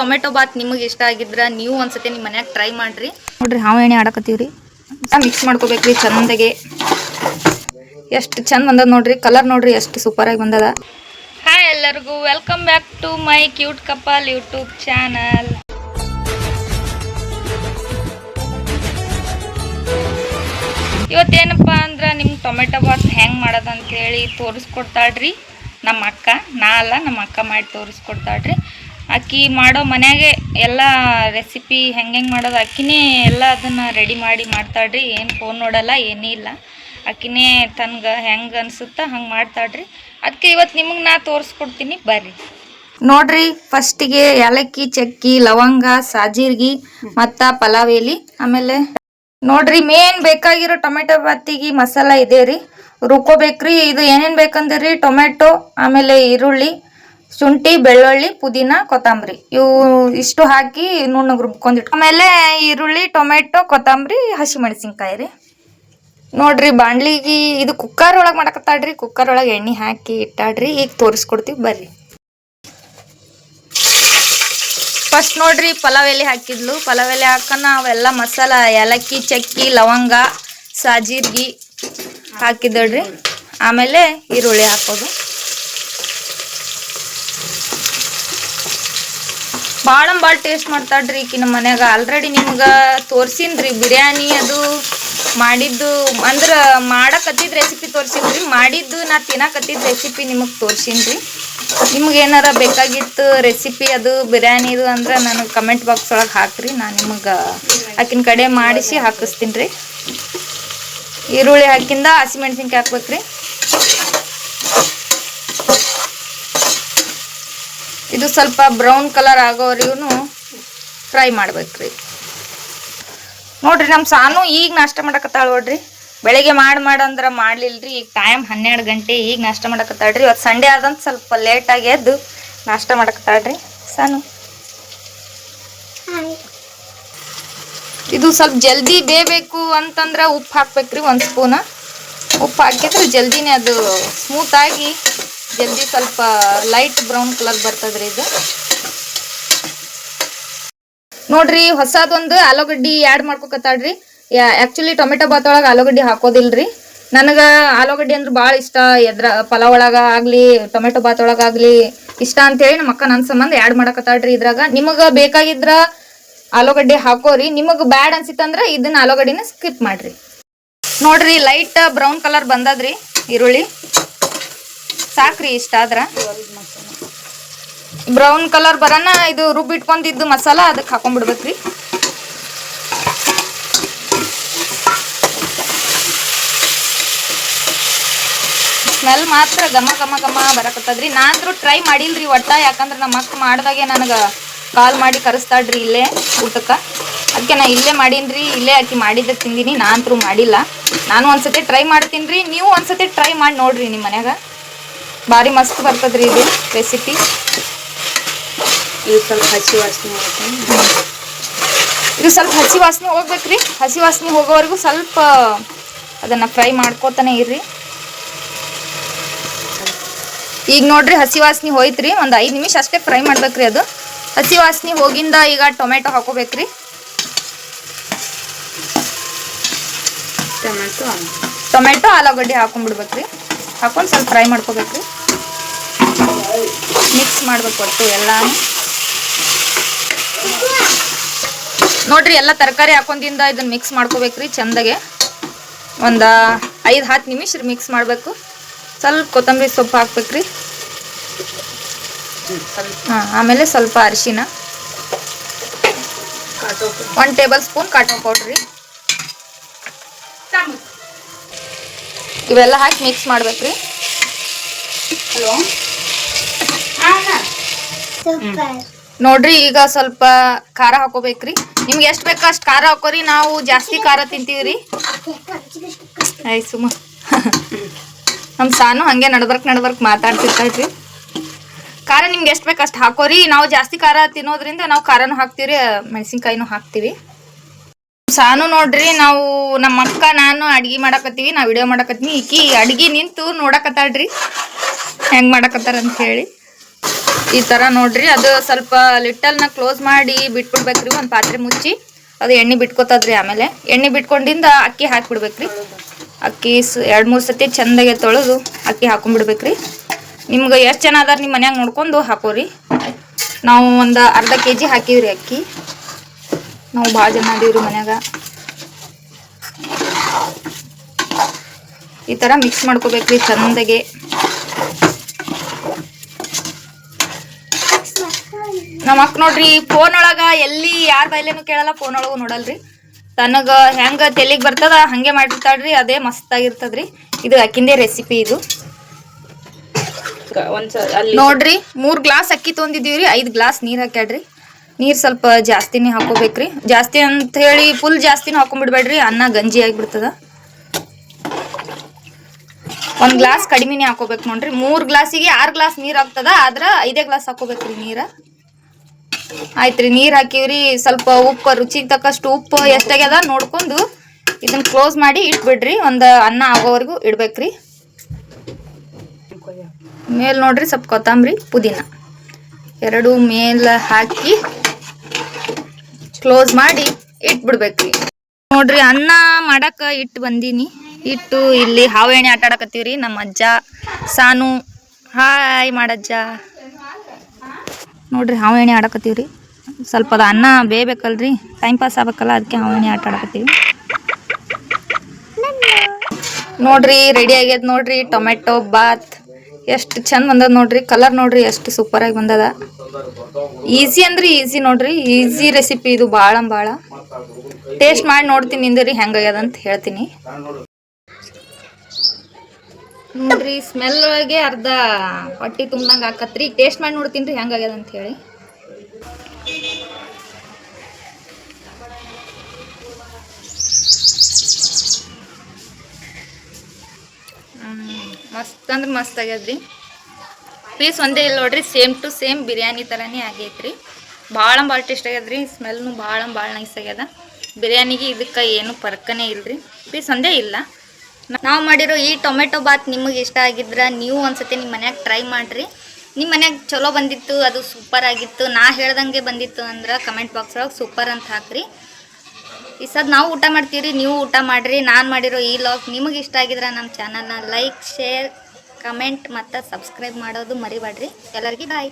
Tomato Baat ನಿಮಗೆ ಇಷ್ಟ ಆಗಿದ್ರೆ ನೀವು ಒಂದ್ಸತಿ ನಿಮ್ಮ ಮನ್ಯಾಗ ಟ್ರೈ ಮಾಡ್ರಿ. ನೋಡ್ರಿ ಹಾವು ಎಣ್ಣೆ ಆಡಕತ್ತೀವ್ರಿ. ಮಿಕ್ಸ್ ಮಾಡ್ಕೋಬೇಕ್ರಿ ಚಂದಗೆ. ಎಷ್ಟು ಚಂದ ಬಂದದ ನೋಡ್ರಿ ಕಲರ್ ನೋಡ್ರಿ ಎಷ್ಟು ಸೂಪರ್ ಆಗಿ ಬಂದದ. ಹಾಯ್ ಎಲ್ಲರಿಗೂ welcome back to my cute couple YouTube channel ಇವತ್ತೇನಪ್ಪ ಅಂದ್ರೆ ನಿಮ್ಗೆ ಟೊಮೆಟೊ ಬಾತ್ ಹೆಂಗೆ ಮಾಡೋದಂತೇಳಿ ಅಂತ ಹೇಳಿ ತೋರಿಸ್ಕೊಡ್ತಾಳ್ರಿ. ನಮ್ಮ ಅಕ್ಕ ನಾ ಅಲ್ಲ ನಮ್ಮ ಅಕ್ಕ ಮಾಡಿ ತೋರಿಸ್ಕೊಡ್ತಾಳ್ರಿ. ಅಕ್ಕಿ ಮಾಡೋ ಮನೆಯಾಗೆ ಎಲ್ಲ ರೆಸಿಪಿ ಹೆಂಗೆ ಹೆಂಗೆ ಮಾಡೋದು ಅಕ್ಕಿನೇ ಎಲ್ಲ ಅದನ್ನು ರೆಡಿ ಮಾಡಿ ಮಾಡ್ತಾಳ್ರಿ. ಏನು ಫೋನ್ ನೋಡಲ್ಲ ಏನೂ ಇಲ್ಲ. ಅಕ್ಕಿನೇ ತನ್ಗೆ ಹೆಂಗೆ ಅನ್ಸುತ್ತಾ ಹಂಗೆ ಮಾಡ್ತಾಳ್ರಿ. ಅದಕ್ಕೆ ಇವತ್ತು ನಿಮಗೆ ನಾ ತೋರಿಸ್ಕೊಡ್ತೀನಿ ಬರ್ರಿ. ನೋಡ್ರಿ ಫಸ್ಟಿಗೆ ಏಲಕ್ಕಿ ಚಕ್ಕಿ ಲವಂಗ ಸಾಜೀರ್ಗಿ ಮತ್ತು ಪಲಾವ್ ಎಲೆ. ಆಮೇಲೆ ನೋಡ್ರಿ ಮೇನ್ ಬೇಕಾಗಿರೋ ಟೊಮೆಟೊ ಬಾತಿಗೆ ಮಸಾಲ ಇದೆ ರೀ. ರುಬ್ಕೋಬೇಕ್ರಿ ಇದು ಏನೇನ್ ಬೇಕಂದ್ರಿ? ಟೊಮೆಟೊ ಆಮೇಲೆ ಈರುಳ್ಳಿ ಶುಂಠಿ, ಬೆಳ್ಳುಳ್ಳಿ, ಪುದೀನ, ಕೊತ್ತಂಬರಿ. ಇವು ಇಷ್ಟು ಹಾಕಿ ನುಣ್ಣಗೆ ರುಬ್ಕೊಂಡಿಟ್ಟು ಆಮೇಲೆ ಈರುಳ್ಳಿ, ಟೊಮೆಟೊ, ಕೊತ್ತಂಬರಿ, ಹಸಿಮೆಣಸಿನ್ಕಾಯಿ ರೀ. ನೋಡ್ರಿ ಬಾಣ್ಲಿಗೆ ಇದು ಕುಕ್ಕರ್ ಒಳಗೆ ಮಾಡಕತ್ತಾಡ್ರಿ ಕುಕ್ಕರ್ ಒಳಗೆ ಎಣ್ಣೆ ಹಾಕಿ ಇಟ್ಟಾಡ್ರಿ ಈಗ ತೋರಿಸ್ಕೊಡ್ತೀವಿ ಬರ್ರಿ. ಫಸ್ಟ್ ನೋಡ್ರಿ ಪಲಾವ್ ಎಲೆ ಹಾಕಿದ್ಲು. ಪಲಾವ್ ಎಲೆ ಹಾಕನ ಅವೆಲ್ಲ ಮಸಾಲ, ಏಲಕ್ಕಿ, ಚಕ್ಕಿ, ಲವಂಗ, ಸಾಜೀರ್ಗಿ ಹಾಕಿದಳ್ರಿ ಆಮೇಲೆ ಈರುಳ್ಳಿ ಹಾಕೋದು. ಭಾಳ ಭಾಳ ಟೇಸ್ಟ್ ಮಾಡ್ತಾಳ್ರಿ ಈಕಿ ನಮ್ಮ ಮನ್ಯಾಗ. ಆಲ್ರೆಡಿ ನಿಮ್ಗೆ ತೋರ್ಸಿನ್ರಿ ಬಿರಿಯಾನಿ ಅದು ಮಾಡಿದ್ದು, ಅಂದ್ರೆ ಮಾಡಕತ್ತಿದ್ದ ರೆಸಿಪಿ ತೋರ್ಸಿನ್ರಿ, ಮಾಡಿದ್ದು ನಾ ತಿನ್ನಕತ್ತಿದ್ದ ರೆಸಿಪಿ ನಿಮಗೆ ತೋರಿಸಿನ್ರಿ. ನಿಮ್ಗೆ ಏನಾರ ಬೇಕಾಗಿತ್ತು ರೆಸಿಪಿ ಅದು ಬಿರಿಯಾನಿದು ಅಂದ್ರೆ ನಾನು ಕಮೆಂಟ್ ಬಾಕ್ಸ್ ಒಳಗೆ ಹಾಕ್ರಿ ನಾನು ನಿಮಗೆ ಆಕಿನ ಕಡೆ ಮಾಡಿಸಿ ಹಾಕಿಸ್ತೀನಿ ರೀ ಈರುಳ್ಳಿ ಹಾಕಿಂದ ಹಸಿಮೆಣ್ಸಿನ್ಕಾಯಿ ಹಾಕ್ಬೇಕ್ರಿ. ಇದು ಸ್ವಲ್ಪ ಬ್ರೌನ್ ಕಲರ್ ಆಗೋವರೆಗೂ ಫ್ರೈ ಮಾಡ್ಬೇಕ್ರಿ. ನೋಡ್ರಿ ನಮ್ಮ ಸಾನು ಈಗ ನಾಷ್ಟ ಮಾಡಕತ್ತಾಳ ನೋಡ್ರಿ. ಬೆಳಿಗ್ಗೆ ಮಾಡಿ ಮಾಡಂದ್ರೆ ಮಾಡ್ಲಿಲ್ರಿ. ಈಗ ಟೈಮ್ ಹನ್ನೆರಡು ಗಂಟೆ, ಈಗ ನಾಷ್ಟ ಮಾಡಕತ್ತಾಳ್ರಿ. ಇವತ್ತು ಸಂಡೇ ಆದಂತ ಸ್ವಲ್ಪ ಲೇಟಾಗಿ ಎದ್ದು ನಾಷ್ಟ ಮಾಡಕತ್ತಾಳ್ರಿ ಸಾನು. ಇದು ಸ್ವಲ್ಪ ಜಲ್ದಿ ಬೇಬೇಕು ಅಂತಂದ್ರೆ ಉಪ್ಪು ಹಾಕ್ಬೇಕ್ರಿ ಒಂದು ಸ್ಪೂನ. ಉಪ್ಪು ಹಾಕಿದ್ರೆ ಜಲ್ದಿನೇ ಅದು ಸ್ಮೂತ್ ಆಗಿ ಜಲ್ದಿ ಸ್ವಲ್ಪ ಲೈಟ್ ಬ್ರೌನ್ ಕಲರ್ ಬರ್ತದ್ರಿ ಇದು. ನೋಡ್ರಿ, ಹೊಸದೊಂದು ಆಲೂಗಡ್ಡಿ ಆ್ಯಡ್ ಮಾಡ್ಕೊಕತ್ತಾಳ್ರಿ. ಆ್ಯಕ್ಚುಲಿ ಟೊಮೆಟೊ ಬಾತ್ ಒಳಗೆ ಆಲೂಗಡ್ಡಿ ಹಾಕೋದಿಲ್ರಿ. ನನಗೆ ಆಲೂಗಡ್ಡಿ ಅಂದ್ರೆ ಭಾಳ ಇಷ್ಟ. ಎದ್ರ, ಪಲಾವ್ ಒಳಗ ಆಗಲಿ, ಟೊಮೆಟೊ ಬಾತ್ ಒಳಗಾಗ್ಲಿ ಇಷ್ಟ ಅಂತೇಳಿ ನಮ್ಮ ಅಕ್ಕ ನನ್ನ ಸಂಬಂಧ ಆ್ಯಡ್ ಮಾಡಕತ್ತಾಳ್ರಿ ಇದ್ರಾಗ. ನಿಮಗೆ ಬೇಕಾಗಿದ್ರ ಆಲೂಗಡ್ಡೆ ಹಾಕೋರಿ. ನಿಮಗೆ ಬ್ಯಾಡ್ ಅನ್ಸಿತ್ತಂದ್ರೆ ಇದನ್ನ ಆಲೂಗಡ್ಡಿನ ಸ್ಕಿಪ್ ಮಾಡ್ರಿ. ನೋಡ್ರಿ ಲೈಟ್ ಬ್ರೌನ್ ಕಲರ್ ಬಂದದ್ರಿ, ಈರುಳ್ಳಿ. ಸಾಕ್ರಿ ಇಷ್ಟ ಆದ್ರ. ಬ್ರೌನ್ ಕಲರ್ ಬರನ, ಇದು ರುಬ್ಬಿಟ್ಕೊಂಡಿದ್ದು ಮಸಾಲ ಅದಕ್ಕೆ ಹಾಕೊಂಡ್ಬಿಡ್ಬೇಕ್ರಿ. ಸ್ಮೆಲ್ ಮಾತ್ರ ಗಮ ಘಮ ಗಮ ಬರಕತ್ತದ್ರಿ. ನಾನ್ರು ಟ್ರೈ ಮಾಡಿಲ್ರಿ ಒಟ್ಟ, ಯಾಕಂದ್ರೆ ನಮ್ಮ ಅಕ್ಕ ಮಾಡ್ದಾಗೆ ನನಗೆ ಕಾಲ್ ಮಾಡಿ ಕರೆಸ್ತಾಡ್ರಿ ಇಲ್ಲೇ ಊಟಕ್ಕೆ. ಅದಕ್ಕೆ ನಾ ಇಲ್ಲೇ ಮಾಡೀನ್ರಿ, ಇಲ್ಲೇ ಆಕಿ ಮಾಡಿದ್ದ ತಿಂದಿನಿ ನಾನಂತರೂ ಮಾಡಿಲ್ಲ. ನಾನು ಒಂದ್ಸತಿ ಟ್ರೈ ಮಾಡ್ತೀನಿ ರೀ ನೀವು ಒಂದ್ಸತಿ ಟ್ರೈ ಮಾಡಿ ನೋಡ್ರಿ ನಿಮ್ಮ ಮನ್ಯಾಗ. ಭಾರಿ ಮಸ್ತ್ ಬರ್ತದ್ರಿ ಇದು ರೆಸಿಪಿ ಇದು ಸ್ವಲ್ಪ ಹಸಿ ವಾಸನೆ ಇದು ಸ್ವಲ್ಪ ಹಸಿ ವಾಸನೆ ಹೋಗ್ಬೇಕ್ರಿ. ಹಸಿ ವಾಸನೆ ಹೋಗೋವರೆಗೂ ಸ್ವಲ್ಪ ಅದನ್ನ ಫ್ರೈ ಮಾಡ್ಕೋತಾನೆ ಇರ್ರಿ. ಈಗ ನೋಡ್ರಿ ಹಸಿ ವಾಸನೆ ಹೋಯ್ತ್ರಿ. ಒಂದು ಐದು ನಿಮಿಷ ಅಷ್ಟೇ ಫ್ರೈ ಮಾಡ್ಬೇಕ್ರಿ ಅದು. ಹಸಿ ವಾಸನೆ ಹೋಗಿಂದ ಈಗ ಟೊಮೆಟೊ ಹಾಕೋಬೇಕ್ರಿ. ಟೊಮೆಟೊ ಟೊಮೆಟೊ ಆಲೂಗಡ್ಡೆ ಹಾಕೊಂಡ್ಬಿಡ್ಬೇಕ್ರಿ. ಹಾಕೊಂಡು ಸ್ವಲ್ಪ ಫ್ರೈ ಮಾಡ್ಕೋಬೇಕು. ಮಿಕ್ಸ್ ಮಾಡ್ಬೇಕು ಒಟ್ಟು ಎಲ್ಲಾನು. ನೋಡ್ರಿ, ಎಲ್ಲ ತರಕಾರಿ ಹಾಕೊಂಡಿಂದ ಇದನ್ನ ಮಿಕ್ಸ್ ಮಾಡ್ಕೋಬೇಕ್ರಿ ಚಂದಗೆ. ಒಂದು ಐದು, ಹತ್ತು ನಿಮಿಷ ಮಿಕ್ಸ್ ಮಾಡಬೇಕು. ಸ್ವಲ್ಪ ಕೊತ್ತಂಬರಿ ಸೊಪ್ಪು ಹಾಕ್ಬೇಕ್ರಿ. ಹಾಂ, ಆಮೇಲೆ ಸ್ವಲ್ಪ ಅರಿಶಿನ. ಒನ್ ಟೇಬಲ್ ಸ್ಪೂನ್ ಕಾಟನ್ ಪೌಡ್ರಿ. ಇವೆಲ್ಲ ಹಾಕಿ ಮಿಕ್ಸ್ ಮಾಡ್ಬೇಕ್ರಿ. ಹಲೋ. ನೋಡ್ರಿ ಈಗ ಸ್ವಲ್ಪ ಖಾರ ಹಾಕೋಬೇಕ್ರಿ. ನಿಮ್ಗೆ ಎಷ್ಟು ಬೇಕೋ ಅಷ್ಟು ಖಾರ ಹಾಕೋರಿ ನಾವು ಜಾಸ್ತಿ ಖಾರ ತಿಂತೀವ್ರಿ. ಆಯ್ತು ಸುಮ್ಮ. ನಮ್ಮ ಸಾನು ಹಂಗೆ ನಡ್ಬರ್ಕ್ ನಡ್ಬರ್ಕ್ ಮಾತಾಡ್ತಿರ್ತೈತ್ರಿ ಖಾರ ನಿಮ್ಗೆ ಎಷ್ಟು ಬೇಕು ಅಷ್ಟು ಹಾಕೋರಿ. ನಾವು ಜಾಸ್ತಿ ಖಾರ ತಿನ್ನೋದ್ರಿಂದ ನಾವು ಖಾರನೂ ಹಾಕ್ತೀವಿ ಮೆಣಸಿನ್ಕಾಯಿನೂ ಹಾಕ್ತೀವಿ. ಸಾನು ನೋಡ್ರಿ, ನಾವು ನಮ್ಮ ಅಕ್ಕ, ನಾನು ಅಡ್ಗೆ ಮಾಡಕತ್ತೀವಿ, ನಾವು ವಿಡಿಯೋ ಮಾಡಕತ್ತೀವಿ. ಈಕಿ ಅಡ್ಗೆ ನಿಂತು ನೋಡಕತ್ತಾಳ್ರಿ. ಹೆಂಗ್ ಮಾಡಕತ್ತಾರ ಅಂತ ಹೇಳಿ. ಈ ಥರ ನೋಡ್ರಿ, ಅದು ಸ್ವಲ್ಪ ಲಿಟ್ಟಲ್ನ ಕ್ಲೋಸ್ ಮಾಡಿ ಬಿಟ್ಬಿಡ್ಬೇಕ್ರಿ, ಒಂದು ಪಾತ್ರೆ ಮುಚ್ಚಿ, ಅದು ಎಣ್ಣೆ ಬಿಟ್ಕೋತದ್ರಿ ಆಮೇಲೆ. ಎಣ್ಣೆ ಬಿಟ್ಕೊಂಡಿಂದ ಅಕ್ಕಿ ಹಾಕ್ಬಿಡ್ಬೇಕ್ರಿ. ಅಕ್ಕಿ ಸ್ ಎರಡು ಮೂರು ಸತಿ ಚಂದಾಗೆ ತೊಳೆದು ಅಕ್ಕಿ ಹಾಕೊಂಡ್ಬಿಡ್ಬೇಕ್ರಿ. ನಿಮ್ಗೆ ಎಷ್ಟು ಜನ ಅದಾರ ನಿಮ್ಮ ಮನ್ಯಾಗ ನೋಡ್ಕೊಂಡು ಹಾಕೋರಿ. ನಾವು ಒಂದು ಅರ್ಧ ಕೆ ಜಿ ಹಾಕಿವ್ರಿ ಅಕ್ಕಿ. ನಾವು ಭಾಳ ಜನ ಅದೀವ್ರಿ ಮನ್ಯಾಗ. ಈ ಥರ ಮಿಕ್ಸ್ ಮಾಡ್ಕೋಬೇಕ್ರಿ ಚಂದಗೆ. ನಮ್ಮ ಅಕ್ಕ ನೋಡ್ರಿ ಫೋನ್ ಒಳಗ ಎಲ್ಲಿ ಯಾರ ಬೈಲೇನು ಕೇಳಲ್ಲ ಫೋನ್ ಒಳಗೂ ನೋಡಲ್ರಿ. ತನಗ ಹೆಂಗ ತೆಲಿಗ್ ಬರ್ತದ ಹಂಗೆ ಮಾಡಿರ್ತಾಳ್ರಿ ಅದೇ ಮಸ್ತ್ ಆಗಿರ್ತದ್ರಿ ಇದು ಅಕ್ಕಿಂದೇ ರೆಸಿಪಿ ಇದು. ನೋಡ್ರಿ ಮೂರ್ ಗ್ಲಾಸ್ ಅಕ್ಕಿ ತೊಗೊಂಡಿದೀವ್ರಿ ಐದ್ ಗ್ಲಾಸ್ ನೀರ್ ಹಾಕ್ಯಾಡ್ರಿ ನೀರ್ ಸ್ವಲ್ಪ ಜಾಸ್ತಿನೇ ಹಾಕೋಬೇಕ್ರಿ. ಜಾಸ್ತಿ ಅಂತ ಹೇಳಿ ಫುಲ್ ಜಾಸ್ತಿನೇ ಹಾಕೊಂಡ್ಬಿಡ್ಬೇಡ್ರಿ. ಅನ್ನ ಗಂಜಿ ಆಗಿಬಿಡ್ತದ. ಒಂದ್ ಗ್ಲಾಸ್ ಕಡಿಮೆನೇ ಹಾಕೋಬೇಕು ನೋಡ್ರಿ. ಮೂರ್ ಗ್ಲಾಸಿಗೆ ಆರ್ ಗ್ಲಾಸ್ ನೀರ್ ಹಾಕ್ತದ ಆದ್ರ ಐದೇ ಗ್ಲಾಸ್ ಹಾಕೋಬೇಕ್ರಿ ನೀರ. ಆಯ್ತ್ರಿ, ನೀರ್ ಹಾಕಿವ್ರಿ. ಸ್ವಲ್ಪ ಉಪ್ಪು, ರುಚಿಗೆ ತಕ್ಕಷ್ಟು ಉಪ್ಪು ಎಷ್ಟಾಗ್ಯದ ನೋಡ್ಕೊಂಡು ಇದನ್ನ ಕ್ಲೋಸ್ ಮಾಡಿ ಇಟ್ಬಿಡ್ರಿ. ಒಂದು ಅನ್ನ ಆಗೋವರೆಗೂ ಇಡ್ಬೇಕ್ರಿ. ಮೇಲ್ ನೋಡ್ರಿ ಸ್ವಲ್ಪ ಕೊತ್ತಂಬರಿ, ಪುದೀನ. ಎರಡು ಮೇಲ್ ಹಾಕಿ ಕ್ಲೋಸ್ ಮಾಡಿ ಇಟ್ಬಿಡ್ಬೇಕ್ರಿ ನೋಡ್ರಿ, ಅನ್ನ ಮಾಡಕ್ಕೆ ಇಟ್ಟು ಬಂದೀನಿ. ಇಟ್ಟು ಇಲ್ಲಿ ಹಾವು ಎಣ್ಣೆ ಆಟ ಆಡಕತ್ತೀವ್ರಿ, ನಮ್ಮ ಅಜ್ಜ, ಸಾನು. ಹಾಯ್ ಮಾಡಜ್ಜ. ನೋಡ್ರಿ ಹಾವು ಎಣ್ಣೆ ಆಡಕತ್ತೀವ್ರಿ. ಸ್ವಲ್ಪ ಅದ ಅನ್ನ ಬೇಯಬೇಕಲ್ರಿ. ಟೈಮ್ ಪಾಸ್ ಆಗ್ಬೇಕಲ್ಲ, ಅದಕ್ಕೆ ಹಾವು ಎಣ್ಣೆ ಆಟ ಆಡಕತ್ತೀವಿ. ನೋಡ್ರಿ ರೆಡಿ ಆಗ್ಯದ ನೋಡ್ರಿ ಟೊಮೆಟೊ ಬಾತ್. ಎಷ್ಟು ಚಂದ ಬಂದದ ನೋಡ್ರಿ ಕಲರ್ ನೋಡ್ರಿ ಎಷ್ಟು ಸೂಪರ್ ಆಗಿ ಬಂದದ. ಈಸಿ ಅಂದ್ರೆ ಈಸಿ ನೋಡ್ರಿ ಈಸಿ ರೆಸಿಪಿ ಇದು ಭಾಳ ಭಾಳ ಟೇಸ್ಟ್ ಮಾಡಿ ನೋಡ್ತೀನಿ ನಿಂದ್ರಿ ಹೆಂಗಾಗ್ಯದ ಅಂತ ಹೇಳ್ತೀನಿ. ನೋಡ್ರಿ ಸ್ಮೆಲ್ ಒಳಗೆ ಅರ್ಧ ಹೊಟ್ಟಿ ತುಂಬ್ದಂಗೆ ಹಾಕತ್ರಿ ಟೇಸ್ಟ್ ಮಾಡಿ ನೋಡ್ತೀನಿ ರೀ ಹೆಂಗಾಗ್ಯದ ಅಂತ ಹೇಳಿ. ಅಂದ್ರೆ ಮಸ್ತ್ ಆಗ್ಯದ್ರಿ ಪೀಸ್ ಒಂದೇ ಇಲ್ಲ ನೋಡ್ರಿ ಸೇಮ್ ಟು ಸೇಮ್ ಬಿರಿಯಾನಿ ಥರನೇ ಆಗೈತ್ರಿ. ಭಾಳ ಭಾಳ ಟೇಸ್ಟ್ ಆಗ್ಯದ್ರಿ ಸ್ಮೆಲ್ನು ಭಾಳ ಭಾಳ ನೈಸ್ ಆಗ್ಯದ. ಬಿರಿಯಾನಿಗೆ ಇದಕ್ಕೆ ಏನು ಪರ್ಕನೇ ಇಲ್ರಿ. ಪೀಸ್ ಒಂದೇ ಇಲ್ಲ. ನಾವು ಮಾಡಿರೋ ಈ ಟೊಮೆಟೊ ಬಾತ್ ನಿಮಗೆ ಇಷ್ಟ ಆಗಿದ್ರೆ ನೀವು ಒಂದ್ಸತಿ ನಿಮ್ಮ ಮನ್ಯಾಗ ಟ್ರೈ ಮಾಡಿರಿ. ನಿಮ್ಮ ಮನ್ಯಾಗ ಚಲೋ ಬಂದಿತ್ತು, ಅದು ಸೂಪರ್ ಆಗಿತ್ತು. ನಾ ಹೇಳ್ದಂಗೆ ಬಂದಿತ್ತು ಅಂದ್ರೆ ಕಮೆಂಟ್ ಬಾಕ್ಸ್ ಒಳಗೆ ಸೂಪರ್ ಅಂತ ಹಾಕ್ರಿ. ಈ ಸದ್ ನಾವು ಊಟ ಮಾಡ್ತೀವಿ ನೀವು ಊಟ ಮಾಡಿರಿ. ನಾನು ಮಾಡಿರೋ ಈ ಲಾಗ್ ನಿಮಗೆ ಇಷ್ಟ ಆಗಿದ್ರೆ ನಮ್ಮ ಚಾನಲ್ನ ಲೈಕ್ ಶೇರ್ ಕಮೆಂಟ್ ಮತ್ತು ಸಬ್ಸ್ಕ್ರೈಬ್ ಮಾಡೋದು ಮರಿಬೇಡ್ರಿ. ಎಲ್ಲರಿಗೂ ಬಾಯ್.